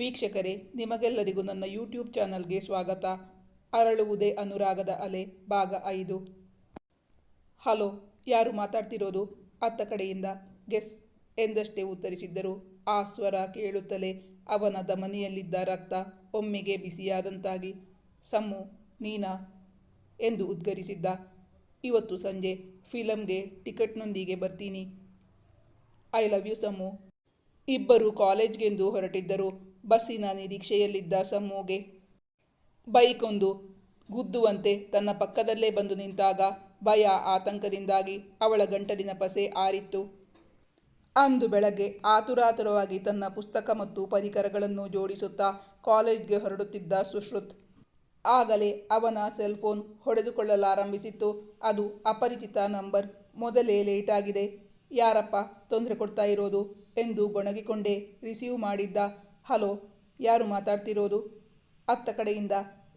ವೀಕ್ಷಕರೇ, ನಿಮಗೆಲ್ಲರಿಗೂ ನನ್ನ ಯೂಟ್ಯೂಬ್ ಚಾನಲ್ಗೆ ಸ್ವಾಗತ. ಅರಳುವುದೇ ಅನುರಾಗದ ಅಲೆ, ಭಾಗ ಐದು. ಹಲೋ, ಯಾರು ಮಾತಾಡ್ತಿರೋದು? ಅತ್ತ ಕಡೆಯಿಂದ ಗೆಸ್ ಎಂದಷ್ಟೇ ಉತ್ತರಿಸಿದ್ದರು ಆ ಸ್ವರ ಕೇಳುತ್ತಲೇ ಅವನ ದಮನಿಯಲ್ಲಿದ್ದ ರಕ್ತ ಒಮ್ಮೆಗೆ ಬಿಸಿಯಾದಂತಾಗಿ ಸಮ್ಮು ನೀನಾ? ಎಂದು ಉದ್ಗರಿಸಿದ್ದ. ಇವತ್ತು ಸಂಜೆ ಫಿಲಮ್ಗೆ ಟಿಕೆಟ್ನೊಂದಿಗೆ ಬರ್ತೀನಿ. ಐ ಲವ್ ಯು ಸಮ್ಮು ಇಬ್ಬರು ಕಾಲೇಜ್ಗೆಂದು ಹೊರಟಿದ್ದರು. ಬಸ್ಸಿನ ನಿರೀಕ್ಷೆಯಲ್ಲಿದ್ದ ಸಮ್ಮುಗೆ ಬೈಕೊಂದು ಗುದ್ದುವಂತೆ ತನ್ನ ಪಕ್ಕದಲ್ಲೇ ಬಂದು ನಿಂತಾಗ ಭಯ ಆತಂಕದಿಂದಾಗಿ ಅವಳ ಗಂಟಲಿನ ಪಸೆ ಆರಿತ್ತು. ಅಂದು ಬೆಳಗ್ಗೆ ಆತುರಾತುರವಾಗಿ ತನ್ನ ಪುಸ್ತಕ ಮತ್ತು ಪರಿಕರಗಳನ್ನು ಜೋಡಿಸುತ್ತಾ ಕಾಲೇಜ್ಗೆ ಹೊರಡುತ್ತಿದ್ದ ಸುಶ್ರುತ್, ಆಗಲೇ ಅವನ ಸೆಲ್ಫೋನ್ ಹೊಡೆದುಕೊಳ್ಳಲಾರಂಭಿಸಿತ್ತು. ಅದು ಅಪರಿಚಿತ ನಂಬರ್, ಮೊದಲೇ ಲೇಟಾಗಿದೆ ಯಾರಪ್ಪ ತೊಂದರೆ ಕೊಡ್ತಾ ಇರೋದು? ಎಂದು ಗೊಣಗಿಕೊಂಡೇ ರಿಸೀವ್ ಮಾಡಿದ್ದ ಹಲೋ, ಯಾರು ಮಾತಾಡ್ತಿರೋದು? ಅತ್ತ ಕಡೆಯಿಂದ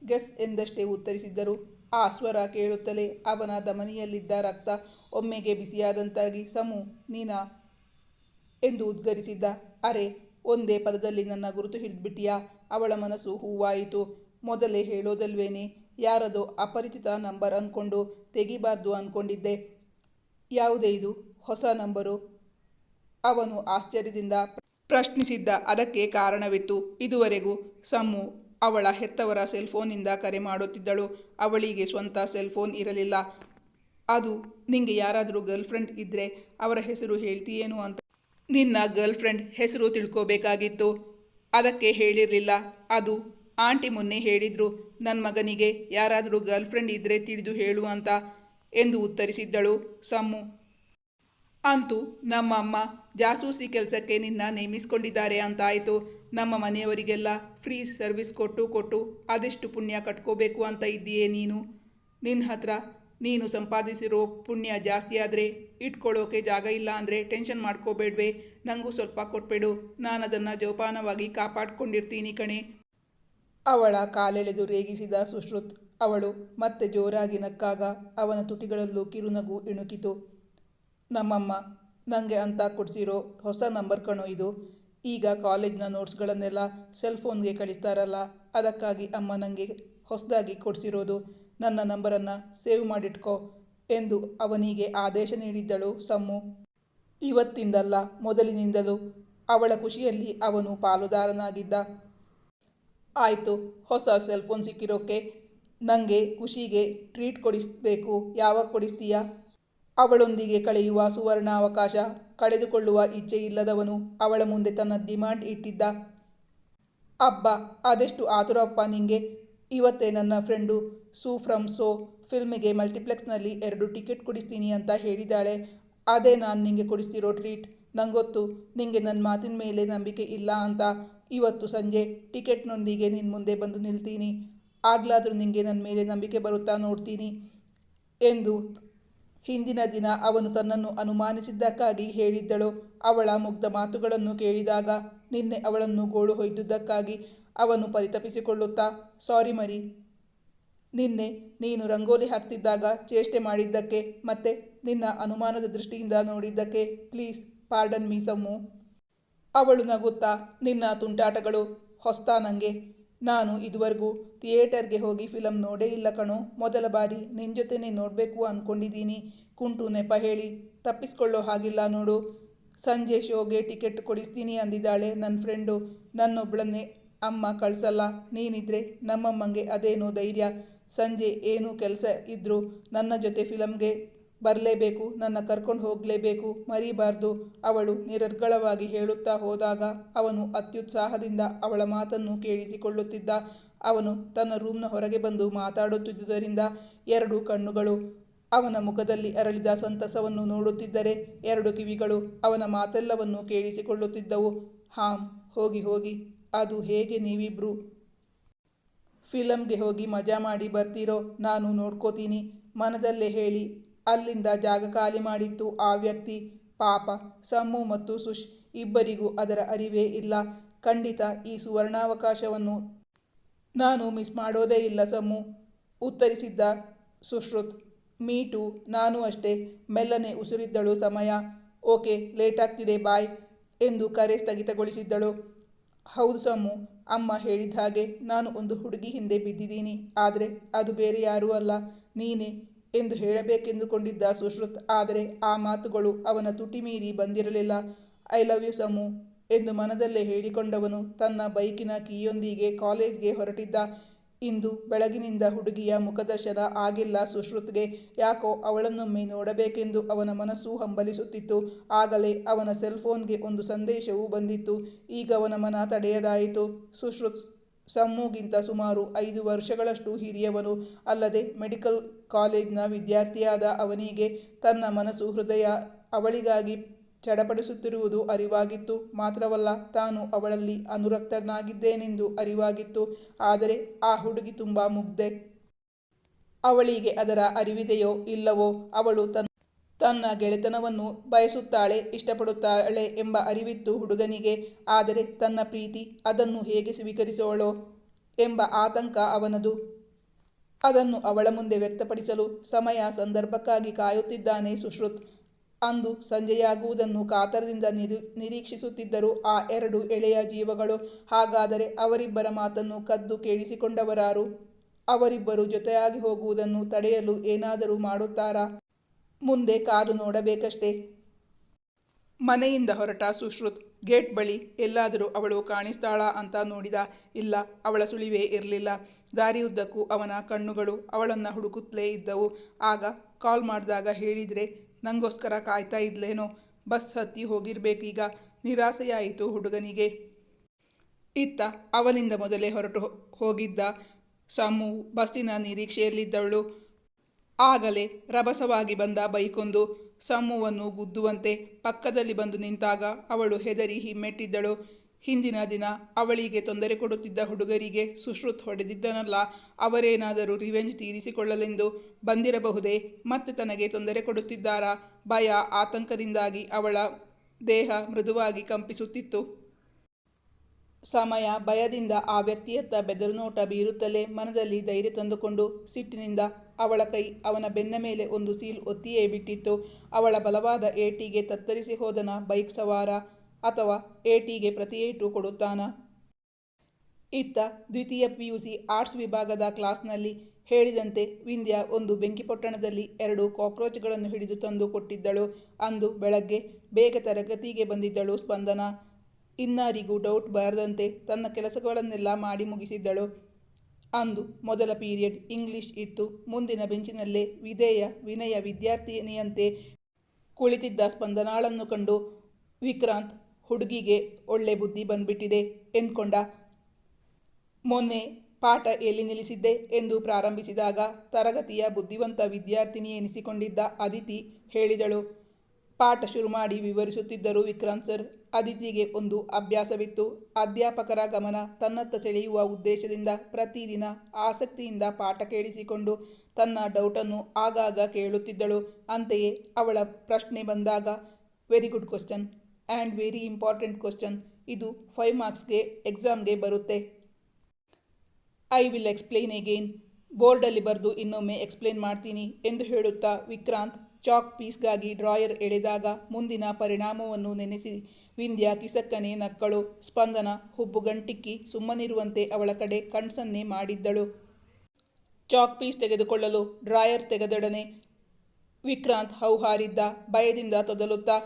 ಗೆಸ್ ಎಂದಷ್ಟೇ ಉತ್ತರಿಸಿದ್ದರು. ಆ ಸ್ವರ ಕೇಳುತ್ತಲೇ ಅವನ ದಮನಿಯಲ್ಲಿದ್ದ ರಕ್ತ ಒಮ್ಮೆಗೆ ಬಿಸಿಯಾದಂತಾಗಿ, ಸಮು, ನೀನಾ? ಎಂದು ಉದ್ಗರಿಸಿದ್ದ. ಅರೆ, ಒಂದೇ ಪದದಲ್ಲಿ ನನ್ನ ಗುರುತು ಹಿಡಿದ್ಬಿಟ್ಟಿಯಾ? ಅವಳ ಮನಸ್ಸು ಹೂವಾಯಿತು. ಮೊದಲೇ ಹೇಳೋದಲ್ವೇನೆ? ಯಾರದೋ ಅಪರಿಚಿತ ನಂಬರ್ ಅಂದ್ಕೊಂಡು ತೆಗಿಬಾರ್ದು ಅಂದ್ಕೊಂಡಿದ್ದೆ ಯಾವುದೇ ಇದು ಹೊಸ ನಂಬರು? ಅವನು ಆಶ್ಚರ್ಯದಿಂದ ಪ್ರಶ್ನಿಸಿದ್ದ ಅದಕ್ಕೆ ಕಾರಣವಿತ್ತು ಇದುವರೆಗೂ ಸಮ್ಮು ಅವಳ ಹೆತ್ತವರ ಸೆಲ್ಫೋನಿಂದ ಕರೆ ಮಾಡುತ್ತಿದ್ದಳು. ಅವಳಿಗೆ ಸ್ವಂತ ಸೆಲ್ಫೋನ್ ಇರಲಿಲ್ಲ. ಅದು, ನಿಂಗೆ ಯಾರಾದರೂ ಗರ್ಲ್ಫ್ರೆಂಡ್ ಇದ್ದರೆ ಅವರ ಹೆಸರು ಹೇಳ್ತೀಯೇನು ಅಂತ? ನಿನ್ನ ಗರ್ಲ್ಫ್ರೆಂಡ್ ಹೆಸರು ತಿಳ್ಕೋಬೇಕಾಗಿತ್ತು. ಅದಕ್ಕೆ ಹೇಳಿರಲಿಲ್ಲ. ಅದು, ಆಂಟಿ ಮೊನ್ನೆ ಹೇಳಿದ್ರು ನನ್ನ ಮಗನಿಗೆ ಯಾರಾದರೂ ಗರ್ಲ್ಫ್ರೆಂಡ್ ಇದ್ದರೆ ತಿಳಿದು ಹೇಳು ಅಂತ ಎಂದು ಉತ್ತರಿಸಿದ್ದಳು. ಸಮ್ಮು ಅಂತೂ ನಮ್ಮಮ್ಮ ಜಾಸೂಸಿ ಕೆಲಸಕ್ಕೆ ನಿನ್ನ ನೇಮಿಸ್ಕೊಂಡಿದ್ದಾರೆ ಅಂತಾಯಿತು. ನಮ್ಮ ಮನೆಯವರಿಗೆಲ್ಲ ಫ್ರೀ ಸರ್ವಿಸ್ ಕೊಟ್ಟು ಕೊಟ್ಟು ಅದೆಷ್ಟು ಪುಣ್ಯ ಕಟ್ಕೋಬೇಕು ಅಂತ ಇದ್ದೀಯೇ ನೀನು. ನಿನ್ನ ಹತ್ರ ನೀನು ಸಂಪಾದಿಸಿರೋ ಪುಣ್ಯ ಜಾಸ್ತಿ ಆದರೆ ಇಟ್ಕೊಳ್ಳೋಕೆ ಜಾಗ ಇಲ್ಲ ಅಂದರೆ ಟೆನ್ಷನ್ ಮಾಡ್ಕೋಬೇಡ್ವೆ. ನನಗೂ ಸ್ವಲ್ಪ ಕೊಟ್ಬಿಡು. ನಾನು ಅದನ್ನು ಜೋಪಾನವಾಗಿ ಕಾಪಾಡ್ಕೊಂಡಿರ್ತೀನಿ ಕಣೆ. ಅವಳ ಕಾಲೆಳೆದು ರೇಗಿಸಿದ ಸುಶ್ರುತ್ ಅವಳು ಮತ್ತೆ ಜೋರಾಗಿ ನಕ್ಕಾಗ ಅವನ ತುಟಿಗಳಲ್ಲೂ ಕಿರುನಗು ಇಣುಕಿತು ನಮ್ಮಮ್ಮ ನನಗೆ ಅಂತ ಕೊಡ್ಸಿರೋ ಹೊಸ ನಂಬರ್ ಕಣೋ ಇದು. ಈಗ ಕಾಲೇಜ್ನ ನೋಟ್ಸ್ಗಳನ್ನೆಲ್ಲ ಸೆಲ್ ಫೋನ್ಗೆ ಕಳಿಸ್ತಾರಲ್ಲ, ಅದಕ್ಕಾಗಿ ಅಮ್ಮ ನನಗೆ ಹೊಸದಾಗಿ ಕೊಡಿಸಿರೋದು. ನನ್ನ ನಂಬರನ್ನು ಸೇವ್ ಮಾಡಿಟ್ಕೋ ಎಂದು ಅವನಿಗೆ ಆದೇಶ ನೀಡಿದ್ದಳು ಸಮ್ಮು. ಇವತ್ತಿಂದಲ್ಲ ಮೊದಲಿನಿಂದಲೂ ಅವಳ ಖುಷಿಯಲ್ಲಿ ಅವನು ಪಾಲುದಾರನಾಗಿದ್ದ. ಆಯಿತು, ಹೊಸ ಸೆಲ್ಫೋನ್ ಸಿಕ್ಕಿರೋಕ್ಕೆ ನನಗೆ ಖುಷಿಗೆ ಟ್ರೀಟ್ ಕೊಡಿಸ್ಬೇಕು. ಯಾವಾಗ ಕೊಡಿಸ್ತೀಯಾ? ಅವಳೊಂದಿಗೆ ಕಳೆಯುವ ಸುವರ್ಣಾವಕಾಶ, ಕಳೆದುಕೊಳ್ಳುವ ಇಚ್ಛೆ ಇಲ್ಲದವನು ಅವಳ ಮುಂದೆ ತನ್ನ ಡಿಮಾಂಡ್ ಇಟ್ಟಿದ್ದ. ಅಬ್ಬ, ಅದೆಷ್ಟು ಆತುರಪ್ಪ ನಿಂಗೆ? ಇವತ್ತೇ ನನ್ನ ಫ್ರೆಂಡು ಸೂ ಫ್ರಮ್ ಸೋ ಫಿಲ್ಮಿಗೆ ಮಲ್ಟಿಪ್ಲೆಕ್ಸ್ನಲ್ಲಿ ಎರಡು ಟಿಕೆಟ್ ಕೊಡಿಸ್ತೀನಿ ಅಂತ ಹೇಳಿದಾಳೆ. ಅದೇ ನಾನು ನಿಂಗೆ ಕೊಡಿಸ್ತಿರೋ ಟ್ರೀಟ್. ನಂಗೊತ್ತು, ನಿಂಗೆ ನನ್ನ ಮಾತಿನ ಮೇಲೆ ನಂಬಿಕೆ ಇಲ್ಲ ಅಂತ ಇವತ್ತು ಸಂಜೆ ಟಿಕೆಟ್ನೊಂದಿಗೆ ನಿನ್ನ ಮುಂದೆ ಬಂದು ನಿಲ್ತೀನಿ. ಆಗ್ಲಾದರೂ ನಿಂಗೆ ನನ್ನ ಮೇಲೆ ನಂಬಿಕೆ ಬರುತ್ತಾ ನೋಡ್ತೀನಿ ಎಂದು ಹಿಂದಿನ ದಿನ ಅವನು ತನ್ನನ್ನು ಅನುಮಾನಿಸಿದ್ದಕ್ಕಾಗಿ ಹೇಳಿದ್ದಳು. ಅವಳ ಮುಗ್ಧ ಮಾತುಗಳನ್ನು ಕೇಳಿದಾಗ ನಿನ್ನೆ ಅವಳನ್ನು ಗೋಳು ಹೊಯ್ದುದಕ್ಕಾಗಿ ಅವನು ಪರಿತಪಿಸಿಕೊಳ್ಳುತ್ತಾ, ಸಾರಿ ಮರಿ, ನಿನ್ನೆ ನೀನು ರಂಗೋಲಿ ಹಾಕ್ತಿದ್ದಾಗ ಚೇಷ್ಟೆ ಮಾಡಿದ್ದಕ್ಕೆ ಮತ್ತೆ ನಿನ್ನ ಅನುಮಾನದ ದೃಷ್ಟಿಯಿಂದ ನೋಡಿದ್ದಕ್ಕೆ, ಪ್ಲೀಸ್ ಪಾರ್ಡನ್ ಮೀ ಸಮ್ಮು ಅವಳು ನಗುತ್ತಾ, ನಿನ್ನ ತುಂಟಾಟಗಳು ಹೊಸ್ತಾ ನನಗೆ ನಾನು ಇದುವರೆಗೂ ಥಿಯೇಟರ್ಗೆ ಹೋಗಿ ಫಿಲಮ್ ನೋಡೇ ಇಲ್ಲ ಕಣೋ. ಮೊದಲ ಬಾರಿ ನಿನ್ನ ಜೊತೆನೇ ನೋಡಬೇಕು ಅಂದ್ಕೊಂಡಿದ್ದೀನಿ ಕುಂಟು ನೆಪ ಹೇಳಿ, ತಪ್ಪಿಸ್ಕೊಳ್ಳೋ ಹಾಗಿಲ್ಲ ನೋಡು. ಸಂಜೆ ಶೋಗೆ ಟಿಕೆಟ್ ಕೊಡಿಸ್ತೀನಿ ಅಂದಿದ್ದಾಳೆ ನನ್ನ ಫ್ರೆಂಡು. ನನ್ನೊಬ್ಬಳನ್ನೇ ಅಮ್ಮ ಕಳಿಸಲ್ಲ. ನೀನಿದ್ರೆ ನಮ್ಮಮ್ಮಂಗೆ ಅದೇನೋ ಧೈರ್ಯ. ಸಂಜೆ ಏನೂ ಕೆಲಸ ಇದ್ದರೂ ನನ್ನ ಜೊತೆ ಫಿಲಮ್ಗೆ ಬರಲೇಬೇಕು, ನನ್ನ ಕರ್ಕೊಂಡು ಹೋಗಲೇಬೇಕು, ಮರಿಬಾರ್ದು, ಅವಳು ನಿರರ್ಗಳವಾಗಿ ಹೇಳುತ್ತಾ ಹೋದಾಗ ಅವನು ಅತ್ಯುತ್ಸಾಹದಿಂದ ಅವಳ ಮಾತನ್ನು ಕೇಳಿಸಿಕೊಳ್ಳುತ್ತಿದ್ದ. ಅವನು ತನ್ನ ರೂಮ್ನ ಹೊರಗೆ ಬಂದು ಮಾತಾಡುತ್ತಿದ್ದುದರಿಂದ ಎರಡು ಕಣ್ಣುಗಳು ಅವನ ಮುಖದಲ್ಲಿ ಅರಳಿದ ಸಂತಸವನ್ನು ನೋಡುತ್ತಿದ್ದರೆ ಎರಡು ಕಿವಿಗಳು ಅವನ ಮಾತೆಲ್ಲವನ್ನು ಕೇಳಿಸಿಕೊಳ್ಳುತ್ತಿದ್ದವು. ಹಾಂ, ಹೋಗಿ ಹೋಗಿ, ಅದು ಹೇಗೆ ನೀವಿಬ್ರು? ಫಿಲಮ್ಗೆ ಹೋಗಿ ಮಜಾ ಮಾಡಿ ಬರ್ತೀರೋ, ನಾನು ನೋಡ್ಕೋತೀನಿ, ಮನದಲ್ಲೇ ಹೇಳಿ. ಅಲ್ಲಿಂದ ಜಾಗ ಖಾಲಿ ಮಾಡಿತ್ತು. ಆ ವ್ಯಕ್ತಿ, ಪಾಪ, ಸಮ್ಮು ಮತ್ತು ಸುಶ್ ಇಬ್ಬರಿಗೂ ಅದರ ಅರಿವೇ ಇಲ್ಲ. ಖಂಡಿತ ಈ ಸುವರ್ಣಾವಕಾಶವನ್ನು ನಾನು ಮಿಸ್ ಮಾಡೋದೇ ಇಲ್ಲ ಸಮ್ಮು, ಉತ್ತರಿಸಿದ್ದ ಸುಶ್ರುತ್. ಮೀಟು ನಾನು ಅಷ್ಟೇ, ಮೆಲ್ಲನೆ ಉಸಿರಿದ್ದಳು ಸಮಯ. ಓಕೆ, ಲೇಟ್ ಆಗ್ತಿದೆ, ಬಾಯ್, ಎಂದು ಕರೆ ಸ್ಥಗಿತಗೊಳಿಸಿದ್ದಳು. ಹೌದು ಸಮ್ಮು, ಅಮ್ಮ ಹೇಳಿದ ಹಾಗೆ, ನಾನು ಒಂದು ಹುಡುಗಿ ಹಿಂದೆ ಬಿದ್ದಿದ್ದೀನಿ. ಆದರೆ ಅದು ಬೇರೆ ಯಾರೂ ಅಲ್ಲ. ನೀನೇ ಎಂದು ಹೇಳಬೇಕೆಂದುಕೊಂಡಿದ್ದ ಸುಶ್ರುತ್, ಆದರೆ ಆ ಮಾತುಗಳು ಅವನ ತುಟಿ ಮೀರಿ ಬಂದಿರಲಿಲ್ಲ. ಐ ಲವ್ ಯು ಸಮು ಎಂದು ಮನದಲ್ಲೇ ಹೇಳಿಕೊಂಡವನು ತನ್ನ ಬೈಕಿನ ಕೀಯೊಂದಿಗೆ ಕಾಲೇಜ್ಗೆ ಹೊರಟಿದ್ದ. ಇಂದು ಬೆಳಗಿನಿಂದ ಹುಡುಗಿಯ ಮುಖದರ್ಶನ ಆಗಿಲ್ಲ ಸುಶ್ರುತ್ಗೆ. ಯಾಕೋ ಅವಳನ್ನೊಮ್ಮೆ ನೋಡಬೇಕೆಂದು ಅವನ ಮನಸ್ಸು ಹಂಬಲಿಸುತ್ತಿತ್ತು. ಆಗಲೇ ಅವನ ಸೆಲ್ಫೋನ್ಗೆ ಒಂದು ಸಂದೇಶವೂ ಬಂದಿತ್ತು. ಈಗ ಅವನ ಮನ ತಡೆಯದಾಯಿತು. ಸುಶ್ರುತ್ ಸಮ್ಮುಗಿಂತ ಸುಮಾರು ಐದು ವರ್ಷಗಳಷ್ಟು ಹಿರಿಯವನು ಅಲ್ಲದೆ ಮೆಡಿಕಲ್ ಕಾಲೇಜ್ನ ವಿದ್ಯಾರ್ಥಿಯಾದ ಅವನಿಗೆ ತನ್ನ ಮನಸ್ಸು ಹೃದಯ ಅವಳಿಗಾಗಿ ಚಡಪಡಿಸುತ್ತಿರುವುದು ಅರಿವಾಗಿತ್ತು. ಮಾತ್ರವಲ್ಲ, ತಾನು ಅವಳಲ್ಲಿ ಅನುರಕ್ತನಾಗಿದ್ದೇನೆಂದು ಅರಿವಾಗಿತ್ತು. ಆದರೆ ಆ ಹುಡುಗಿ ತುಂಬ ಮುಗ್ಧೆ. ಅವಳಿಗೆ ಅದರ ಅರಿವಿದೆಯೋ ಇಲ್ಲವೋ ಅವಳು ತನ್ನ ತನ್ನ ಗೆಳೆತನವನ್ನು ಬಯಸುತ್ತಾಳೆ, ಇಷ್ಟಪಡುತ್ತಾಳೆ ಎಂಬ ಅರಿವಿತ್ತು ಹುಡುಗನಿಗೆ. ಆದರೆ ತನ್ನ ಪ್ರೀತಿ ಅದನ್ನು ಹೇಗೆ ಸ್ವೀಕರಿಸೋಳೋ ಎಂಬ ಆತಂಕ ಅವನದು. ಅದನ್ನು ಅವಳ ಮುಂದೆ ವ್ಯಕ್ತಪಡಿಸಲು ಸಮಯ ಸಂದರ್ಭಕ್ಕಾಗಿ ಕಾಯುತ್ತಿದ್ದಾನೆ ಸುಶ್ರುತ್. ಅಂದು ಸಂಜೆಯಾಗುವುದನ್ನು ಕಾತರದಿಂದ ನಿರೀ, ನಿರೀಕ್ಷಿಸುತ್ತಿದ್ದರು ಆ ಎರಡು ಎಳೆಯ ಜೀವಗಳು. ಹಾಗಾದರೆ ಅವರಿಬ್ಬರ ಮಾತನ್ನು ಕದ್ದು ಕೇಳಿಸಿಕೊಂಡವರಾರು? ಅವರಿಬ್ಬರು ಜೊತೆಯಾಗಿ ಹೋಗುವುದನ್ನು ತಡೆಯಲು ಏನಾದರೂ ಮಾಡುತ್ತಾರಾ? ಮುಂದೆ ಕಾರು ನೋಡಬೇಕಷ್ಟೇ. ಮನೆಯಿಂದ ಹೊರಟ ಸುಶ್ರುತ್, ಗೇಟ್ ಬಳಿ ಎಲ್ಲಾದರೂ ಅವಳು ಕಾಣಿಸ್ತಾಳಾ ಅಂತ ನೋಡಿದ, ಇಲ್ಲ, ಅವಳ ಸುಳಿವೇ ಇರಲಿಲ್ಲ. ದಾರಿಯುದ್ದಕ್ಕೂ ಅವನ ಕಣ್ಣುಗಳು ಅವಳನ್ನು ಹುಡುಕುತ್ತಲೇ ಇದ್ದವು. ಆಗ ಕಾಲ್ ಮಾಡಿದಾಗ ಹೇಳಿದರೆ, ನಂಗೋಸ್ಕರ ಕಾಯ್ತಾ ಇದ್ಲೇನೋ, ಬಸ್ ಹತ್ತಿ ಹೋಗಿರ್ಬೇಕೀಗ, ನಿರಾಸೆಯಾಯಿತು ಹುಡುಗನಿಗೆ. ಇತ್ತ ಅವನಿಂದ ಮೊದಲೇ ಹೊರಟು ಹೋಗಿದ್ದ ಸಮು ಬಸ್ಸಿನ ನಿರೀಕ್ಷೆಯಲ್ಲಿದ್ದವಳು. ಆಗಲೇ ರಭಸವಾಗಿ ಬಂದ ಬೈಕೊಂದು ಸಮ್ಮುವನ್ನು ಗುದ್ದುವಂತೆ ಪಕ್ಕದಲ್ಲಿ ಬಂದು ನಿಂತಾಗ ಅವಳು ಹೆದರಿ ಹಿಮ್ಮೆಟ್ಟಿದ್ದಳು. ಹಿಂದಿನ ದಿನ ಅವಳಿಗೆ ತೊಂದರೆ ಕೊಡುತ್ತಿದ್ದ ಹುಡುಗರಿಗೆ ಸುಶ್ರುತ್ ಹೊಡೆದಿದ್ದನಲ್ಲ, ಅವರೇನಾದರೂ ರಿವೆಂಜ್ ತೀರಿಸಿಕೊಳ್ಳಲೆಂದು ಬಂದಿರಬಹುದೇ? ಮತ್ತೆ ತನಗೆ ತೊಂದರೆ ಕೊಡುತ್ತಿದ್ದಾರಾ? ಭಯ, ಆತಂಕದಿಂದಾಗಿ ಅವಳ ದೇಹ ಮೃದುವಾಗಿ ಕಂಪಿಸುತ್ತಿತ್ತು. ಸಮಯ ಭಯದಿಂದ ಆ ವ್ಯಕ್ತಿಯತ್ತ ಬೆದರುನೋಟ ಬೀರುತ್ತಲೇ ಮನದಲ್ಲಿ ಧೈರ್ಯ ತಂದುಕೊಂಡು ಸಿಟ್ಟಿನಿಂದ ಅವಳ ಕೈ ಅವನ ಬೆನ್ನ ಮೇಲೆ ಒಂದು ಸೀಲ್ ಒತ್ತಿಯೇ ಬಿಟ್ಟಿತ್ತು. ಅವಳ ಬಲವಾದ ಏಟಿಗೆ ತತ್ತರಿಸಿ ಹೋದನ ಬೈಕ್ ಸವಾರ ಅಥವಾ ಏಟಿಗೆ ಪ್ರತಿ ಏಟು ಕೊಡುತ್ತಾನ? ಇತ್ತ ದ್ವಿತೀಯ ಪಿಯುಸಿ ಆರ್ಟ್ಸ್ ವಿಭಾಗದ ಕ್ಲಾಸ್ನಲ್ಲಿ ಹೇಳಿದಂತೆ ವಿಂಧ್ಯ ಒಂದು ಬೆಂಕಿಪೊಟ್ಟಣದಲ್ಲಿ ಎರಡು ಕಾಕ್ರೋಚ್ಗಳನ್ನು ಹಿಡಿದು ತಂದು ಕೊಟ್ಟಿದ್ದಳು. ಅಂದು ಬೆಳಗ್ಗೆ ಬೇಗ ತರಗತಿಗೆ ಬಂದಿದ್ದಳು ಸ್ಪಂದನ. ಇನ್ನಾರಿಗೂ ಡೌಟ್ ಬಾರದಂತೆ ತನ್ನ ಕೆಲಸಗಳನ್ನೆಲ್ಲ ಮಾಡಿ ಮುಗಿಸಿದ್ದಳು. ಅಂದು ಮೊದಲ ಪೀರಿಯಡ್ ಇಂಗ್ಲಿಷ್ ಇತ್ತು. ಮುಂದಿನ ಬೆಂಚಿನಲ್ಲೇ ವಿಧೇಯ ವಿನಯ ವಿದ್ಯಾರ್ಥಿನಿಯಂತೆ ಕುಳಿತಿದ್ದ ಸ್ಪಂದನಾಳನ್ನು ಕಂಡು ವಿಕ್ರಾಂತ್, ಹುಡುಗಿಗೆ ಒಳ್ಳೆ ಬುದ್ಧಿ ಬಂದ್ಬಿಟ್ಟಿದೆ ಎಂದ್ಕೊಂಡ. ಮೊನ್ನೆ ಪಾಠ ಎಲ್ಲಿ ನಿಲ್ಲಿಸಿದ್ದೆ? ಎಂದು ಪ್ರಾರಂಭಿಸಿದಾಗ ತರಗತಿಯ ಬುದ್ಧಿವಂತ ವಿದ್ಯಾರ್ಥಿನಿ ಎನಿಸಿಕೊಂಡಿದ್ದ ಅದಿತಿ ಹೇಳಿದಳು. ಪಾಠ ಶುರು ಮಾಡಿ ವಿವರಿಸುತ್ತಿದ್ದರು ವಿಕ್ರಾಂತ್ ಸರ್. ಅದಿತಿಗೆ ಒಂದು ಅಭ್ಯಾಸವಿತ್ತು. ಅಧ್ಯಾಪಕರ ಗಮನ ತನ್ನತ್ತ ಸೆಳೆಯುವ ಉದ್ದೇಶದಿಂದ ಪ್ರತಿದಿನ ಆಸಕ್ತಿಯಿಂದ ಪಾಠ ಕೇಳಿಸಿಕೊಂಡು ತನ್ನ ಡೌಟನ್ನು ಆಗಾಗ ಕೇಳುತ್ತಿದ್ದಳು. ಅಂತೆಯೇ ಅವಳ ಪ್ರಶ್ನೆ ಬಂದಾಗ very good question and very important question ಇದು ಫೈವ್ ಮಾರ್ಕ್ಸ್ಗೆ ಎಕ್ಸಾಮ್ಗೆ ಬರುತ್ತೆ. ಐ ವಿಲ್ ಎಕ್ಸ್ಪ್ಲೇನ್ ಎಗೇನ್ ಬೋರ್ಡಲ್ಲಿ ಬರೆದು ಇನ್ನೊಮ್ಮೆ ಎಕ್ಸ್ಪ್ಲೇನ್ ಮಾಡ್ತೀನಿ ಎಂದು ಹೇಳುತ್ತಾ ವಿಕ್ರಾಂತ್ ಚಾಕ್ ಪೀಸ್ಗಾಗಿ ಡ್ರಾಯರ್ ಎಳೆದಾಗ ಮುಂದಿನ ಪರಿಣಾಮವನ್ನು ನೆನೆಸಿ ವಿಂಧ್ಯ ಕಿಸಕ್ಕನೆ ನಕ್ಕಳು, ಸ್ಪಂದನ, ಹುಬ್ಬು ಗಂಟಿಕ್ಕಿ, ಸುಮ್ಮನಿರುವಂತೆ ಅವಳ ಕಡೆ ಕಣ್ಸನ್ನೆ ಮಾಡಿದ್ದಳು. ಚಾಕ್ ಪೀಸ್ ತೆಗೆದುಕೊಳ್ಳಲು ಡ್ರಾಯರ್ ತೆಗೆದೊಡನೆ ವಿಕ್ರಾಂತ್ ಹೌಹಾರಿದ್ದ, ಭಯದಿಂದ ತೊದಲುತ್ತಾ,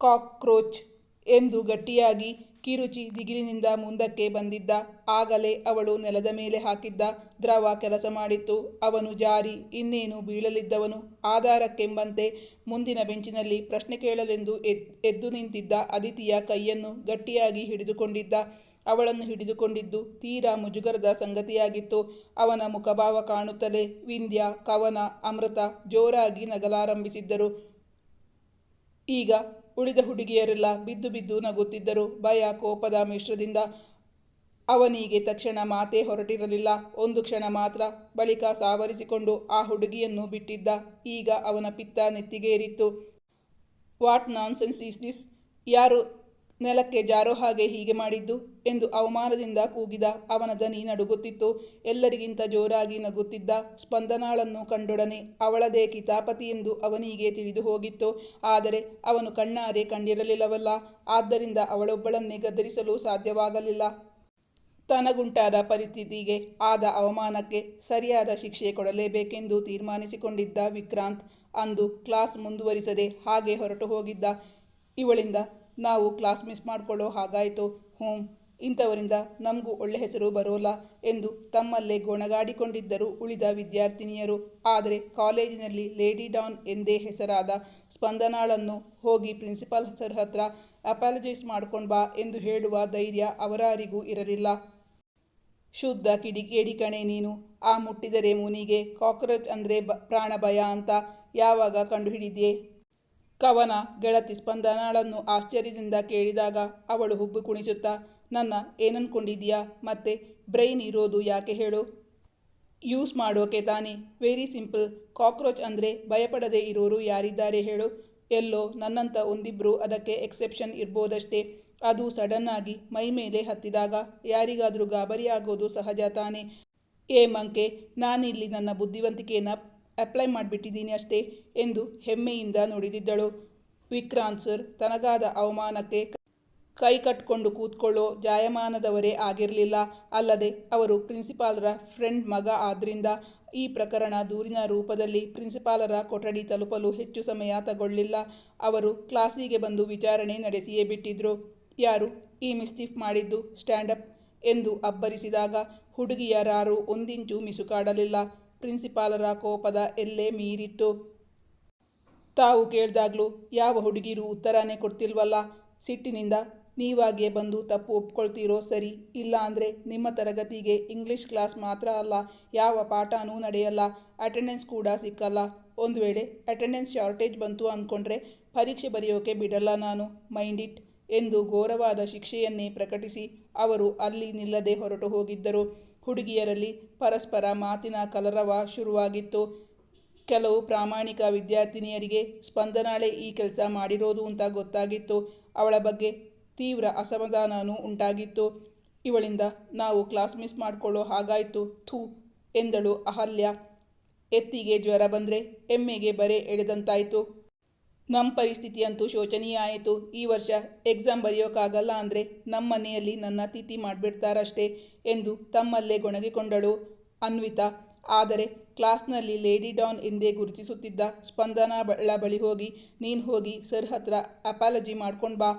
ಕಾಕ್ರೋಚ್ ಎಂದು ಗಟ್ಟಿಯಾಗಿ ಕಿರುಚಿ ದಿಗಿಲಿನಿಂದ ಮುಂದಕ್ಕೆ ಬಂದಿದ್ದ. ಆಗಲೇ ಅವಳು ನೆಲದ ಮೇಲೆ ಹಾಕಿದ್ದ ದ್ರವ ಕೆಲಸ ಮಾಡಿತ್ತು. ಅವನು ಜಾರಿ, ಇನ್ನೇನು ಬೀಳಲಿದ್ದವನು ಆಧಾರಕ್ಕೆಂಬಂತೆ ಮುಂದಿನ ಬೆಂಚಿನಲ್ಲಿ ಪ್ರಶ್ನೆ ಕೇಳಲೆಂದು ಎದ್ದು ನಿಂತಿದ್ದ ಅದಿತಿಯ ಕೈಯನ್ನು ಗಟ್ಟಿಯಾಗಿ ಹಿಡಿದುಕೊಂಡಿದ್ದ. ಅವಳನ್ನು ಹಿಡಿದುಕೊಂಡಿದ್ದು ತೀರಾ ಮುಜುಗರದ ಸಂಗತಿಯಾಗಿತ್ತು. ಅವನ ಮುಖಭಾವ ಕಾಣುತ್ತಲೇ ವಿಂಧ್ಯ, ಕವನ, ಅಮೃತ ಜೋರಾಗಿ ನಗಲಾರಂಭಿಸಿದ್ದರು. ಈಗ ಉಳಿದ ಹುಡುಗಿಯರೆಲ್ಲ ಬಿದ್ದು ಬಿದ್ದು ನಗುತ್ತಿದ್ದರು. ಭಯ ಕೋಪದ ಮಿಶ್ರದಿಂದ ಅವನಿಗೆ ತಕ್ಷಣ ಮಾತೇ ಹೊರಟಿರಲಿಲ್ಲ. ಒಂದು ಕ್ಷಣ ಮಾತ್ರ ಬಳಿಕ ಸಾವರಿಸಿಕೊಂಡು ಆ ಹುಡುಗಿಯನ್ನು ಬಿಟ್ಟಿದ್ದ. ಈಗ ಅವನ ಪಿತ್ತ ನೆತ್ತಿಗೇರಿತ್ತು. What nonsense is this? ಯಾರು ನೆಲಕ್ಕೆ ಜಾರೋ ಹಾಗೆ ಹೀಗೆ ಮಾಡಿದ್ದು ಎಂದು ಅವಮಾನದಿಂದ ಕೂಗಿದ ಅವನ ದನಿ ನಡುಗುತ್ತಿತ್ತು. ಎಲ್ಲರಿಗಿಂತ ಜೋರಾಗಿ ನಗುತ್ತಿದ್ದ ಸ್ಪಂದನಾಳನ್ನು ಕಂಡೊಡನೆ ಅವಳದೇ ಕಿತಾಪತಿ ಎಂದು ಅವನಿಗೆ ತಿಳಿದು ಹೋಗಿತ್ತು. ಆದರೆ ಅವನು ಕಣ್ಣಾರೆ ಕಂಡಿರಲಿಲ್ಲವಲ್ಲ. ಆದ್ದರಿಂದ ಅವಳೊಬ್ಬಳನ್ನೇ ಗದರಿಸಲು ಸಾಧ್ಯವಾಗಲಿಲ್ಲ. ತನಗುಂಟಾದ ಪರಿಸ್ಥಿತಿಗೆ ಆದ ಅವಮಾನಕ್ಕೆ ಸರಿಯಾದ ಶಿಕ್ಷೆ ಕೊಡಲೇಬೇಕೆಂದು ತೀರ್ಮಾನಿಸಿಕೊಂಡಿದ್ದ ವಿಕ್ರಾಂತ್ ಅಂದು ಕ್ಲಾಸ್ ಮುಂದುವರಿಸದೆ ಹಾಗೆ ಹೊರಟು ಹೋಗಿದ್ದ. ಇವಳಿಂದ ನಾವು ಕ್ಲಾಸ್ ಮಿಸ್ ಮಾಡಿಕೊಳ್ಳೋ ಹಾಗಾಯಿತು. ಹ್ಞೂ ಇಂಥವರಿಂದ ನಮಗೂ ಒಳ್ಳೆ ಹೆಸರು ಬರೋಲ್ಲ ಎಂದು ತಮ್ಮಲ್ಲೇ ಗೊಣಗಾಡಿಕೊಂಡಿದ್ದರು ಉಳಿದ ವಿದ್ಯಾರ್ಥಿನಿಯರು. ಆದರೆ ಕಾಲೇಜಿನಲ್ಲಿ ಲೇಡಿ ಡಾನ್ ಎಂದೇ ಹೆಸರಾದ ಸ್ಪಂದನಾಳನ್ನು ಹೋಗಿ ಪ್ರಿನ್ಸಿಪಾಲ್ ಸರ್ ಹತ್ರ ಅಪಾಲಜೈಸ್ ಮಾಡ್ಕೊಂಡು ಬಾ ಎಂದು ಹೇಳುವ ಧೈರ್ಯ ಅವರಾರಿಗೂ ಇರಲಿಲ್ಲ. ಶುದ್ಧ ಕಿಡಿಗೇಡಿ ಕಣೆ ನೀನು. ಆ ಮುಟ್ಟಿದರೆ ಮುನಿಗೆ ಕಾಕ್ರೋಚ್ ಅಂದರೆ ಬ ಪ್ರಾಣ ಭಯ ಅಂತ ಯಾವಾಗ ಕಂಡುಹಿಡಿದ್ಯೆ? ಕವನ, ಗೆಳತಿ ಸ್ಪಂದನಾಳನ್ನು ಆಶ್ಚರ್ಯದಿಂದ ಕೇಳಿದಾಗ ಅವಳು ಹುಬ್ಬು ಕುಣಿಸುತ್ತಾ, ನನ್ನ ಏನನ್ಕೊಂಡಿದೀಯಾ ಮತ್ತೆ ಬ್ರೈನ್ ಇರೋದು ಯಾಕೆ ಹೇಳು? ಯೂಸ್ ಮಾಡೋಕೆ ತಾನೇ. Very simple. ಕಾಕ್ರೋಚ್ ಅಂದರೆ ಭಯಪಡದೇ ಇರೋರು ಯಾರಿದ್ದಾರೆ ಹೇಳು. ಎಲ್ಲೋ ನನ್ನಂಥ ಒಂದಿಬ್ಬರು ಅದಕ್ಕೆ ಎಕ್ಸೆಪ್ಷನ್ ಇರ್ಬೋದಷ್ಟೇ. ಅದು ಸಡನ್ನಾಗಿ ಮೈ ಮೇಲೆ ಹತ್ತಿದಾಗ ಯಾರಿಗಾದರೂ ಗಾಬರಿಯಾಗೋದು ಸಹಜ ತಾನೇ. ಏ ಮಂಕೆ, ನಾನಿಲ್ಲಿ ನನ್ನ ಬುದ್ಧಿವಂತಿಕೆಯನ್ನು ಅಪ್ಲೈ ಮಾಡಿಬಿಟ್ಟಿದ್ದೀನಿ ಅಷ್ಟೇ ಎಂದು ಹೆಮ್ಮೆಯಿಂದ ನುಡಿದಿದ್ದಳು. ವಿಕ್ರಾಂತ್ ಸರ್ ತನಗಾದ ಅವಮಾನಕ್ಕೆ ಕೈ ಕಟ್ಕೊಂಡು ಕೂತ್ಕೊಳ್ಳೋ ಜಾಯಮಾನದವರೇ ಆಗಿರಲಿಲ್ಲ. ಅಲ್ಲದೆ ಅವರು ಪ್ರಿನ್ಸಿಪಾಲರ ಫ್ರೆಂಡ್ ಮಗ ಆದ್ದರಿಂದ ಈ ಪ್ರಕರಣ ದೂರಿನ ರೂಪದಲ್ಲಿ ಪ್ರಿನ್ಸಿಪಾಲರ ಕೊಠಡಿ ತಲುಪಲು ಹೆಚ್ಚು ಸಮಯ ತಗೊಳ್ಳಿಲ್ಲ. ಅವರು ಕ್ಲಾಸಿಗೆ ಬಂದು ವಿಚಾರಣೆ ನಡೆಸಿಯೇ ಬಿಟ್ಟಿದ್ರು. ಯಾರು? ಈ ಮಿಸ್ಟೀಫ್ ಮಾಡಿದ್ದು ಸ್ಟ್ಯಾಂಡಪ್ ಎಂದು ಅಬ್ಬರಿಸಿದಾಗ ಹುಡುಗಿಯರಾರು ಒಂದಿಂಚು ಮಿಸುಕಾಡಲಿಲ್ಲ. ಪ್ರಿನ್ಸಿಪಾಲರ ಕೋಪದ ಎಲ್ಲೇ ಮೀರಿತ್ತು. ತಾವು ಕೇಳ್ದಾಗ್ಲೂ ಯಾವ ಹುಡುಗಿರು ಉತ್ತರನೇ ಕೊಡ್ತಿಲ್ವಲ್ಲ? ಸಿಟ್ಟಿನಿಂದ ನೀವಾಗಿಯೇ ಬಂದು ತಪ್ಪು ಒಪ್ಕೊಳ್ತೀರೋ ಸರಿ, ಇಲ್ಲ ಅಂದರೆ ನಿಮ್ಮ ತರಗತಿಗೆ ಇಂಗ್ಲೀಷ್ ಕ್ಲಾಸ್ ಮಾತ್ರ ಅಲ್ಲ, ಯಾವ ಪಾಠನೂ ನಡೆಯಲ್ಲ ಅಟೆಂಡೆನ್ಸ್ ಕೂಡ ಸಿಕ್ಕಲ್ಲ. ಒಂದು ವೇಳೆ ಅಟೆಂಡೆನ್ಸ್ ಶಾರ್ಟೇಜ್ ಬಂತು ಅಂದ್ಕೊಂಡ್ರೆ ಪರೀಕ್ಷೆ ಬರೆಯೋಕೆ ಬಿಡಲ್ಲ ನಾನು ಮೈಂಡ್ ಇಟ್ ಎಂದು ಘೋರವಾದ ಶಿಕ್ಷೆಯನ್ನೇ ಪ್ರಕಟಿಸಿ ಅವರು ಅಲ್ಲಿ ನಿಲ್ಲದೆ ಹೊರಟು ಹೋಗಿದ್ದರು. ಹುಡುಗಿಯರಲ್ಲಿ ಪರಸ್ಪರ ಮಾತಿನ ಕಲರವ ಶುರುವಾಗಿತ್ತು. ಕೆಲವು ಪ್ರಾಮಾಣಿಕ ವಿದ್ಯಾರ್ಥಿನಿಯರಿಗೆ ಸ್ಪಂದನಾಳೆ ಈ ಕೆಲಸ ಮಾಡಿರೋದು ಅಂತ ಗೊತ್ತಾಗಿತ್ತು. ಅವಳ ಬಗ್ಗೆ ತೀವ್ರ ಅಸಮಾಧಾನವೂ ಉಂಟಾಗಿತ್ತು. ಇವಳಿಂದ ನಾವು ಕ್ಲಾಸ್ ಮಿಸ್ ಮಾಡಿಕೊಳ್ಳೋ ಹಾಗಾಯಿತು, ಥೂ, ಎಂದಳು ಅಹಲ್ಯ. ಎತ್ತಿಗೆ ಜ್ವರ ಬಂದರೆ ಎಮ್ಮೆಗೆ ಬರೆ ಎಳೆದಂತಾಯಿತು. ನಮ್ಮ ಪರಿಸ್ಥಿತಿ ಅಂತೂ ಶೋಚನೀಯ ಆಯಿತು. ಈ ವರ್ಷ ಎಕ್ಸಾಮ್ ಬರೆಯೋಕ್ಕಾಗಲ್ಲ ಅಂದರೆ ನಮ್ಮ ಮನೆಯಲ್ಲಿ ನನ್ನ ತಿಥಿ ಮಾಡಿಬಿಡ್ತಾರಷ್ಟೇ ಎಂದು ತಮ್ಮಲ್ಲೇ ಗೊಣಗಿಕೊಂಡಳು ಅನ್ವಿತಾ. ಆದರೆ ಕ್ಲಾಸ್ನಲ್ಲಿ ಲೇಡಿ ಡಾನ್ ಎಂದೇ ಗುರುತಿಸುತ್ತಿದ್ದ ಸ್ಪಂದನಾ ಬಳ ಬಳಿ ಹೋಗಿ, ನೀನು ಹೋಗಿ ಸರ್ ಹತ್ರ ಅಪಾಲಜಿ ಮಾಡ್ಕೊಂಡು ಬಾ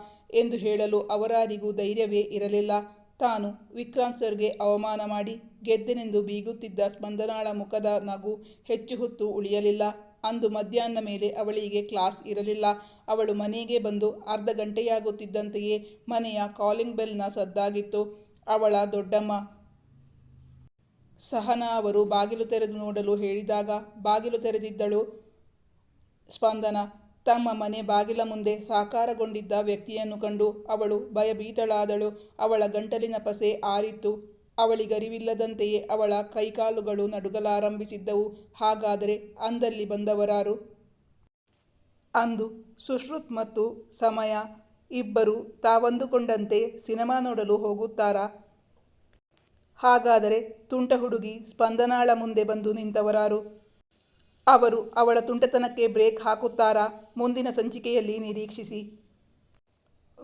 ಎಂದು ಹೇಳಲು ಅವರಾರಿಗೂ ಧೈರ್ಯವೇ ಇರಲಿಲ್ಲ. ತಾನು ವಿಕ್ರಾಂತ್ ಸರ್ಗೆ ಅವಮಾನ ಮಾಡಿ ಗೆದ್ದೆನೆಂದು ಬೀಗುತ್ತಿದ್ದ ಸ್ಪಂದನಾಳ ಮುಖದ ನಗು ಹೆಚ್ಚು ಹೊತ್ತು ಉಳಿಯಲಿಲ್ಲ. ಅಂದು ಮಧ್ಯಾಹ್ನ ಮೇಲೆ ಅವಳಿಗೆ ಕ್ಲಾಸ್ ಇರಲಿಲ್ಲ. ಅವಳು ಮನೆಗೆ ಬಂದು ಅರ್ಧ ಗಂಟೆಯಾಗುತ್ತಿದ್ದಂತೆಯೇ ಮನೆಯ ಕಾಲಿಂಗ್ ಬೆಲ್ನ ಸದ್ದಾಗಿತ್ತು. ಅವಳ ದೊಡ್ಡಮ್ಮ ಸಹನಾ ಅವರು ಬಾಗಿಲು ತೆರೆದು ನೋಡಲು ಹೇಳಿದಾಗ ಬಾಗಿಲು ತೆರೆದಿದ್ದಳು. ಸ್ಪಂದನ, ತಮ್ಮ ಮನೆ ಬಾಗಿಲ ಮುಂದೆ ಸಾಕಾರಗೊಂಡಿದ್ದ ವ್ಯಕ್ತಿಯನ್ನು ಕಂಡು ಅವಳು ಭಯಭೀತಳಾದಳು. ಅವಳ ಗಂಟಲಿನ ಪಸೆ ಆರಿತ್ತು. ಅವಳಿಗರಿವಿಲ್ಲದಂತೆಯೇ ಅವಳ ಕೈಕಾಲುಗಳು ನಡುಗಲಾರಂಭಿಸಿದ್ದವು. ಹಾಗಾದರೆ ಅಂದಲ್ಲಿ ಬಂದವರಾರು? ಅಂದು ಸುಶ್ರುತ್ ಮತ್ತು ಸಮಯ ಇಬ್ಬರು ತಾವಂದುಕೊಂಡಂತೆ ಸಿನಿಮಾ ನೋಡಲು ಹೋಗುತ್ತಾರಾ? ಹಾಗಾದರೆ ತುಂಟ ಹುಡುಗಿ ಸ್ಪಂದನಾಳ ಮುಂದೆ ಬಂದು ನಿಂತವರಾರು? ಅವರು ಅವಳ ತುಂಟತನಕ್ಕೆ ಬ್ರೇಕ್ ಹಾಕುತ್ತಾರಾ? ಮುಂದಿನ ಸಂಚಿಕೆಯಲ್ಲಿ ನಿರೀಕ್ಷಿಸಿ.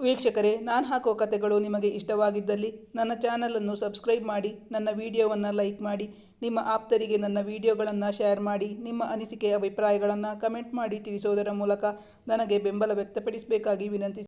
ವೀಕ್ಷಕರೇ, ನಾನು ಹಾಕೋ ಕಥೆಗಳು ನಿಮಗೆ ಇಷ್ಟವಾಗಿದ್ದಲ್ಲಿ ನನ್ನ ಚಾನಲನ್ನು ಸಬ್ಸ್ಕ್ರೈಬ್ ಮಾಡಿ, ನನ್ನ ವಿಡಿಯೋವನ್ನು ಲೈಕ್ ಮಾಡಿ, ನಿಮ್ಮ ಆಪ್ತರಿಗೆ ನನ್ನ ವಿಡಿಯೋಗಳನ್ನು ಶೇರ್ ಮಾಡಿ, ನಿಮ್ಮ ಅನಿಸಿಕೆ, ಅಭಿಪ್ರಾಯಗಳನ್ನು ಕಮೆಂಟ್ ಮಾಡಿ ತಿಳಿಸೋದರ ಮೂಲಕ ನನಗೆ ಬೆಂಬಲ ವ್ಯಕ್ತಪಡಿಸಬೇಕಾಗಿ ವಿನಂತಿಸಿ